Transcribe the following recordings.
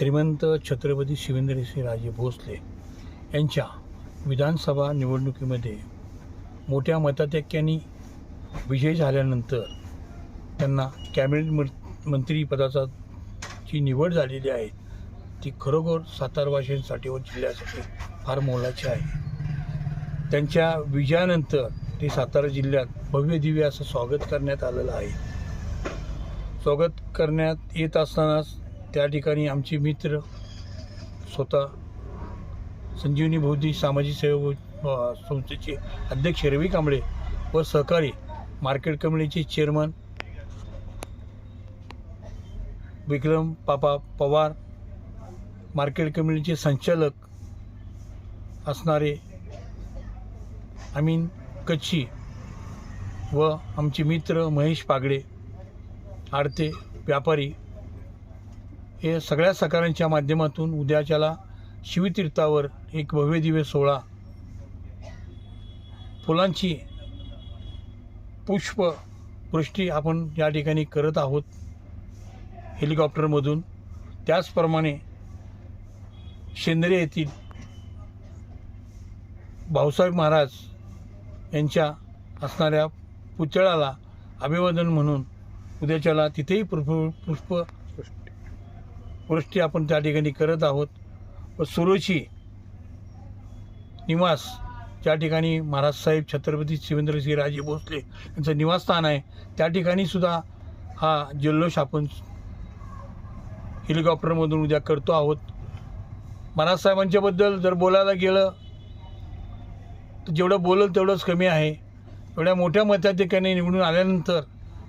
श्रीमंत छत्रपती शिवेंद्रसिंहराजे भोसले यांच्या विधानसभा निवडणुकीमध्ये मोठ्या मताधिक्याने विजय झाल्यानंतर त्यांना कॅबिनेट मंत्रीपदाचा ची निवड झालेली आहे. ती खरोखर सातारवाशींसाठी व जिल्ह्यासाठी फार मोलाची आहे. त्यांच्या विजयानंतर ते सातारा जिल्ह्यात भव्य दिव्य असं स्वागत करण्यात आलेलं आहे. स्वागत करण्यात येत असतानाच त्या ठिकाणी आमचे मित्र स्वतः संजीवनी बौद्धी सामाजिक सेवा संस्थेचे अध्यक्ष रवी कांबळे व सहकारी मार्केट कमिटीचे चेअरमन विक्रम पापा पवार मार्केट कमिटीचे संचालक असणारे अमीन कच्छी व आमचे मित्र महेश पागडे आडते व्यापारी हे सगळ्या सकारांच्या माध्यमातून उद्याच्याला शिवतीर्थावर एक भव्य दिव्य सोहळा फुलांची पुष्पवृष्टी आपण या ठिकाणी करत आहोत हेलिकॉप्टरमधून. त्याचप्रमाणे शेंद्रे येथील भाऊसाहेब महाराज यांच्या असणाऱ्या पुतळ्याला अभिवादन म्हणून उद्याच्याला तिथेही पुष्प पुष्प वृष्टी आपण त्या ठिकाणी करत आहोत. व सुरुची निवास ज्या ठिकाणी महाराज साहेब छत्रपती शिवेंद्रसिंह राजे भोसले यांचं निवासस्थान आहे त्या ठिकाणी सुद्धा हा जल्लोष आपण हेलिकॉप्टरमधून उद्या करतो आहोत. महाराज साहेबांच्याबद्दल जर बोलायला गेलं तर जेवढं बोलल तेवढंच कमी आहे. एवढ्या मोठ्या मताधिकाने निवडून आल्यानंतर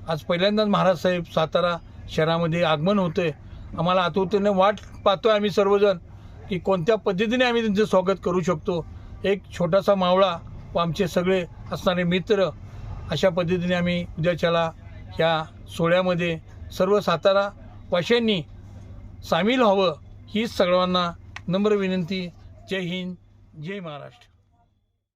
आज पहिल्यांदाच महाराज साहेब सातारा शहरामध्ये आगमन होतं आहे आम्हाला आतुरतेने वाट पाहतो आहे आम्ही सर्वजण की कोणत्या पद्धतीने आम्ही त्यांचं स्वागत करू शकतो. एक छोटासा मावळा व आमचे सगळे असणारे मित्र अशा पद्धतीने आम्ही उद्याच्याला ह्या सोहळ्यामध्ये सर्व सातारा वाशांनी सामील व्हावं हीच सर्वांना नम्र विनंती. जय हिंद जय महाराष्ट्र.